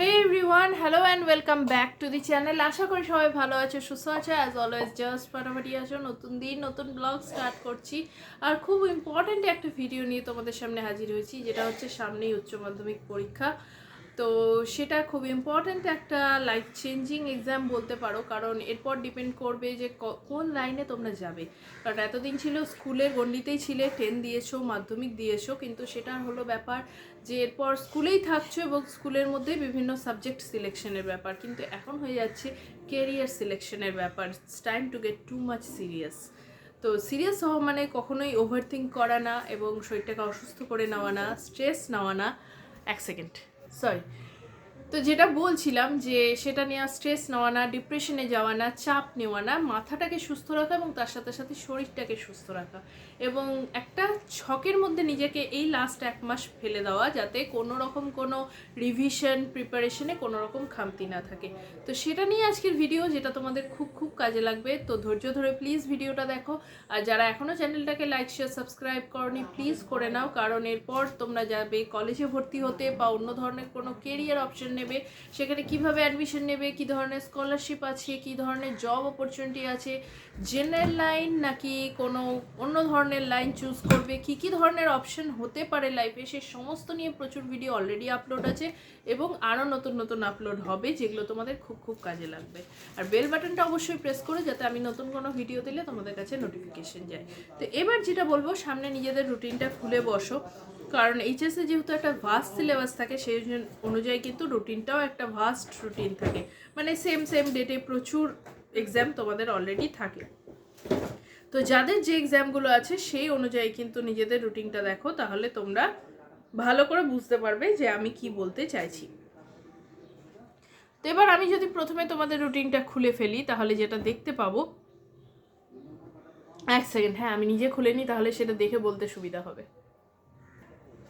Hey everyone hello and welcome back to the channel আশা করি সবাই ভালো আছে, সুস্থ আছে অ্যাজ অলওয়েজ জাস্ট ফাটাফাটি আছো। নতুন দিন, নতুন ব্লগ স্টার্ট করছি। আর খুব ইম্পর্ট্যান্ট একটা ভিডিও নিয়ে তোমাদের সামনে হাজির হয়েছি, যেটা হচ্ছে সামনেই উচ্চ মাধ্যমিক পরীক্ষা। তো সেটা খুব ইম্পর্ট্যান্ট একটা লাইফ চেঞ্জিং এক্সাম বলতে পারো, কারণ এরপর ডিপেন্ড করবে যে কোন লাইনে তোমরা যাবে। কারণ এতদিন ছিল স্কুলের গণ্ডিতেই ছিলে টেন দিয়েছ, মাধ্যমিক দিয়েছ, কিন্তু সেটা হলো ব্যাপার যে এরপর স্কুলেই থাকছো এবং স্কুলের মধ্যে বিভিন্ন সাবজেক্ট সিলেকশনের ব্যাপার। কিন্তু এখন হয়ে যাচ্ছে কেরিয়ার সিলেকশনের ব্যাপার। It's time to get too much serious তো সিরিয়াস হওয়া মানে কখনোই ওভার থিঙ্ক করা না এবং শরীরটাকে অসুস্থ করে নেওয়া না স্ট্রেস নেওয়া না। এক সেকেন্ড So. তো যেটা বলছিলাম যে সেটা নেওয়া স্ট্রেস নেওয়া না, ডিপ্রেশনে যাওয়া না, চাপ নেওয়া না, মাথাটাকে সুস্থ রাখা এবং তার সাথে সাথে শরীরটাকে সুস্থ রাখা। এবং একটা ছকের মধ্যে নিজেকে এই লাস্ট এক মাস ফেলে দেওয়া যাতে কোনো রকম কোনো রিভিশন প্রিপারেশনে কোনো রকম খামতি না থাকে। তো সেটা নিয়ে আজকের ভিডিও যেটা তোমাদের খুব খুব কাজে লাগবে, তো ধৈর্য ধরে প্লিজ ভিডিওটা দেখো। আর যারা এখনও চ্যানেলটাকে লাইক শেয়ার সাবস্ক্রাইব করনি প্লিজ করে নাও, কারণ এরপর তোমরা যাবে কলেজে ভর্তি হতে বা অন্য ধরনের কোনো কেরিয়ার অপশন নেবে? সেখানে কীভাবে অ্যাডমিশন নেবে? কি ধরনের স্কলারশিপ আছে? কি ধরনের জব অপরচুনিটি আছে? জেনারেল লাইন নাকি কোনো অন্য ধরনের লাইন চুজ করবে? কি কি ধরনের অপশন হতে পারে লাইফে সে সমস্ত নিয়ে প্রচুর ভিডিও অলরেডি আপলোড আছে এবং আরও নতুন নতুন আপলোড হবে, যেগুলো তোমাদের খুব খুব কাজে লাগবে। আর বেল বাটনটা অবশ্যই প্রেস করো যাতে আমি নতুন কোনো ভিডিও দিলে তোমাদের কাছে নোটিফিকেশন যায়। তো এবার যেটা বলব, সামনে নিজেদের রুটিনটা খুলে বসো। কারণ এইচএসে যেহেতু একটা ভাস্ট সিলেবাস থাকে, সেই অনুযায়ী কিন্তু রুটিনটাও একটা ভাস্ট রুটিন থাকে। মানে সেম সেম ডেটে প্রচুর এক্সাম তোমাদের অলরেডি থাকে। তো যাদের যে এক্সামগুলো আছে, সেই অনুযায়ী কিন্তু নিজেদের রুটিনটা দেখো, তাহলে তোমরা ভালো করে বুঝতে পারবে যে আমি কি বলতে চাইছি। তো এবার আমি যদি প্রথমে তোমাদের রুটিনটা খুলে ফেলি, তাহলে যেটা দেখতে পাবো, এক সেকেন্ড হ্যাঁ আমি নিজে খুলে নিই, তাহলে সেটা দেখে বলতে সুবিধা হবে।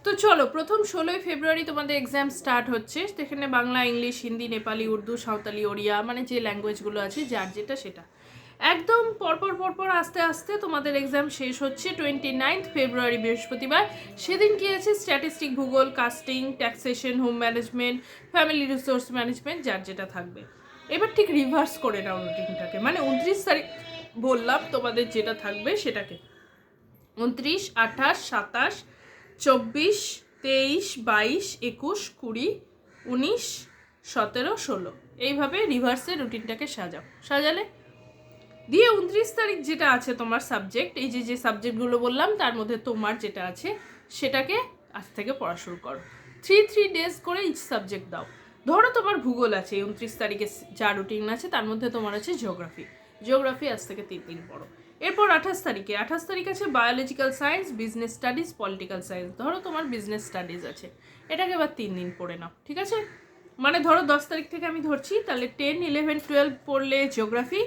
তো চলো, প্রথম ষোলোই ফেব্রুয়ারি তোমাদের এক্সাম স্টার্ট হচ্ছে। সেখানে বাংলা, ইংলিশ, হিন্দি, নেপালি, উর্দু, সাঁওতালি, ওড়িয়া মানে যে ল্যাঙ্গুয়েজগুলো আছে, যার যেটা সেটা। একদম পরপর পরপর আস্তে আস্তে তোমাদের এক্সাম শেষ হচ্ছে টোয়েন্টি নাইন্থ ফেব্রুয়ারি, বৃহস্পতিবার। সেদিন কি আছে? স্ট্যাটিস্টিক ভূগোল costing taxation home management family resource management যার যেটা থাকবে। এবার ঠিক রিভার্স করে নাও রুটিনটাকে মানে উনত্রিশ তারিখ বললাম তোমাদের যেটা থাকবে সেটাকে। উনত্রিশ, আঠাশ, সাতাশ চব্বিশ, তেইশ, বাইশ, একুশ, কুড়ি, উনিশ, সতেরো, ষোলো। এইভাবে রিভার্সে রুটিনটাকে সাজাও। সাজালে দিয়ে উনত্রিশ তারিখ যেটা আছে তোমার সাবজেক্ট এই যে যে সাবজেক্টগুলো বললাম, তার মধ্যে তোমার যেটা আছে, সেটাকে আজ থেকে পড়া শুরু করো। থ্রি থ্রি ডেজ করে ইচ সাবজেক্ট দাও। ধরো তোমার ভূগোল আছে উনত্রিশ তারিখে যা রুটিন আছে, তার মধ্যে তোমার আছে জিওগ্রাফি জিওগ্রাফি আজ থেকে তিন দিন পড়ো। এরপর আঠাশ তারিখে, আঠাশ তারিখ আছে biological science business studies political science ধরো তোমার বিজনেস স্টাডিজ আছে। এটাকে এবার তিন দিন পড়ে নাও, ঠিক আছে? মানে ধরো দশ তারিখ থেকে আমি ধরছি, তাহলে টেন ইলেভেন টুয়েলভ পড়লে জিওগ্রাফি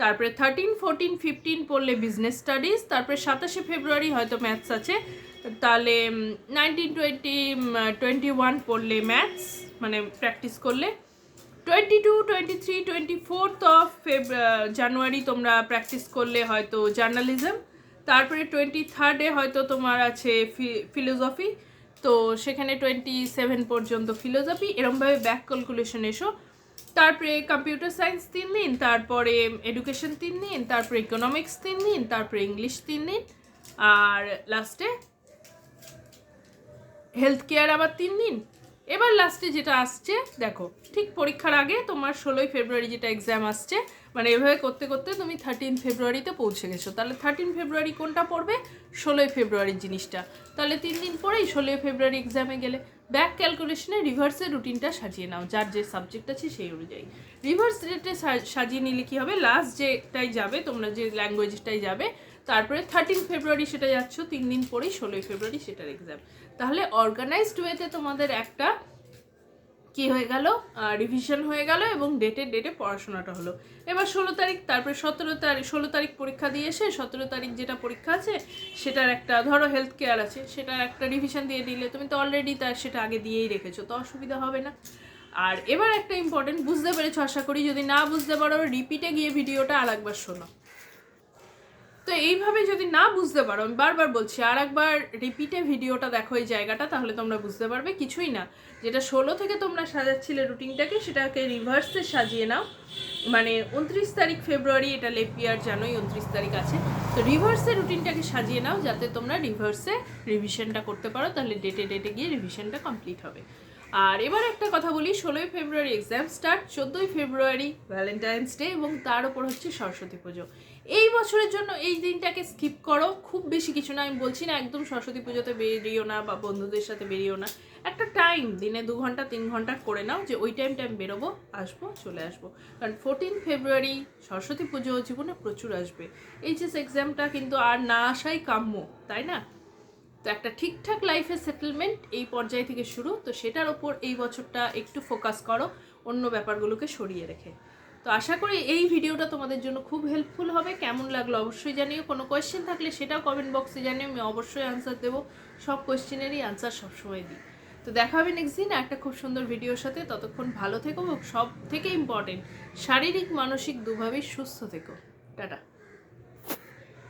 তারপরে থার্টিন ফোরটিন ফিফটিন পড়লে বিজনেস স্টাডিজ তারপরে সাতাশে ফেব্রুয়ারি হয়তো ম্যাথস আছে, তাহলে নাইনটিন টোয়েন্টি টোয়েন্টি ওয়ান পড়লে ম্যাথস মানে প্র্যাকটিস করলে। Twenty two twenty three twenty fourth of Feb January তোমরা প্র্যাকটিস করলে হয়তো জার্নালিজম তারপরে টোয়েন্টি থার্ডে হয়তো তোমার আছে ফিলোসফি তো সেখানে টোয়েন্টি সেভেন পর্যন্ত ফিলোসফি এরমভাবে ব্যাক ক্যালকুলেশন এসো। তারপরে কম্পিউটার সায়েন্স তিন দিন, তারপরে এডুকেশন তিন দিন, তারপরে ইকোনমিক্স তিন দিন, তারপরে ইংলিশ তিন দিন, আর লাস্টে হেলথ কেয়ার আবার তিন দিন। এবার লাস্টে যেটা আসছে, দেখো, ঠিক পরীক্ষার আগে তোমার ষোলোই ফেব্রুয়ারি যেটা এক্সাম আসছে মানে এভাবে করতে করতে তুমি থার্টিন ফেব্রুয়ারিতে পৌঁছে গেছো। তাহলে থার্টিন ফেব্রুয়ারি কোনটা পড়বে? ষোলোই ফেব্রুয়ারির জিনিসটা। তাহলে তিন দিন পরেই ষোলোই ফেব্রুয়ারি এক্সামে গেলে ব্যাক ক্যালকুলেশনে রিভার্সের রুটিনটা সাজিয়ে নাও, যার যে সাবজেক্ট আছে সেই অনুযায়ী। রিভার্স ডেটে সাজিয়ে নিলে কী হবে? লাস্ট যেটাই যাবে, তোমরা যে ল্যাঙ্গুয়েজটাই যাবে তারপরে থার্টিন ফেব্রুয়ারি সেটা যাচ্ছ, তিন দিন পরেই ষোলোই ফেব্রুয়ারি সেটার এক্সাম তাহলে অর্গানাইজড ওয়েতে তোমাদের একটা কি হয়ে গেল? রিভিশন হয়ে গেল এবং ডেটে ডেটে পড়াশোনাটা হলো। এবার ষোলো তারিখ, তারপরে সতেরো তারিখ ষোলো তারিখ পরীক্ষা দিয়ে এসে সতেরো তারিখ যেটা পরীক্ষা আছে, সেটার একটা, ধরো হেলথ কেয়ার আছে, সেটার একটা রিভিশন দিয়ে দিলে তুমি তো অলরেডি তার সেটা আগে দিয়েই রেখেছো, তো অসুবিধা হবে না। আর এবার একটা ইম্পর্টেন্ট বুঝতে পেরেছ আশা করি, যদি না বুঝতে পারো রিপিটে গিয়ে ভিডিওটা আর একবার শোনো। তো এইভাবে যদি না বুঝতে পারো, আমি বারবার বলছি, আর একবার রিপিটে ভিডিওটা দেখো এই জায়গাটা, তাহলে তোমরা বুঝতে পারবে কিছুই না। যেটা ষোলো থেকে তোমরা সাজাচ্ছিলে রুটিনটাকে সেটাকে রিভার্সে সাজিয়ে নাও। মানে উনত্রিশ তারিখ ফেব্রুয়ারি এটা লেপিয়ার জানোই উনত্রিশ তারিখ আছে। তো রিভার্সে রুটিনটাকে সাজিয়ে নাও, যাতে তোমরা রিভার্সে রিভিশনটা করতে পারো, তাহলে ডেটে ডেটে গিয়ে রিভিশনটা কমপ্লিট হবে। আর এবার একটা কথা বলি, ষোলোই ফেব্রুয়ারি এক্সাম স্টার্ট চোদ্দোই ফেব্রুয়ারি ভ্যালেন্টাইন্স ডে এবং তার উপর হচ্ছে সরস্বতী পুজো। এই বছরের জন্য এই দিনটাকে স্কিপ করো। খুব বেশি কিছু না, আমি বলছি না একদম সরস্বতী পুজোতে বেরিয়েও না বা বন্ধুদের সাথে বেরিয়েও না। একটা টাইম দিনে দু ঘণ্টা, তিন ঘণ্টা করে নাও যে ওই টাইমটা আমি বেরোবো, আসব, চলে আসব। কারণ ফোরটিন ফেব্রুয়ারি সরস্বতী পুজো জীবনে প্রচুর আসবে। এইচএস এক্সামটা কিন্তু আর না আসাই কাম্য, তাই না? তো একটা ঠিকঠাক লাইফের সেটেলমেন্ট এই পর্যায় থেকে শুরু। তো সেটার ওপর এই বছরটা একটু ফোকাস করো, অন্য ব্যাপারগুলোকে সরিয়ে রেখে। তো আশা করি এই ভিডিওটা তোমাদের জন্য খুব হেল্পফুল হবে। কেমন লাগল অবশ্যই জানিও। কোনো কোয়েশ্চেন থাকলে সেটাও কমেন্ট বক্সে জানিও। আমি অবশ্যই আনসার দেবো। সব কোয়েশ্চেনেরই আনসার সবসময় দিই। তো দেখা হবে নেক্সট দিন একটা খুব সুন্দর ভিডিওর সাথে। ততক্ষণ ভালো থেকো সব থেকে ইম্পর্টেন্ট শারীরিক, মানসিক দুভাবেই সুস্থ থেকো। টাটা।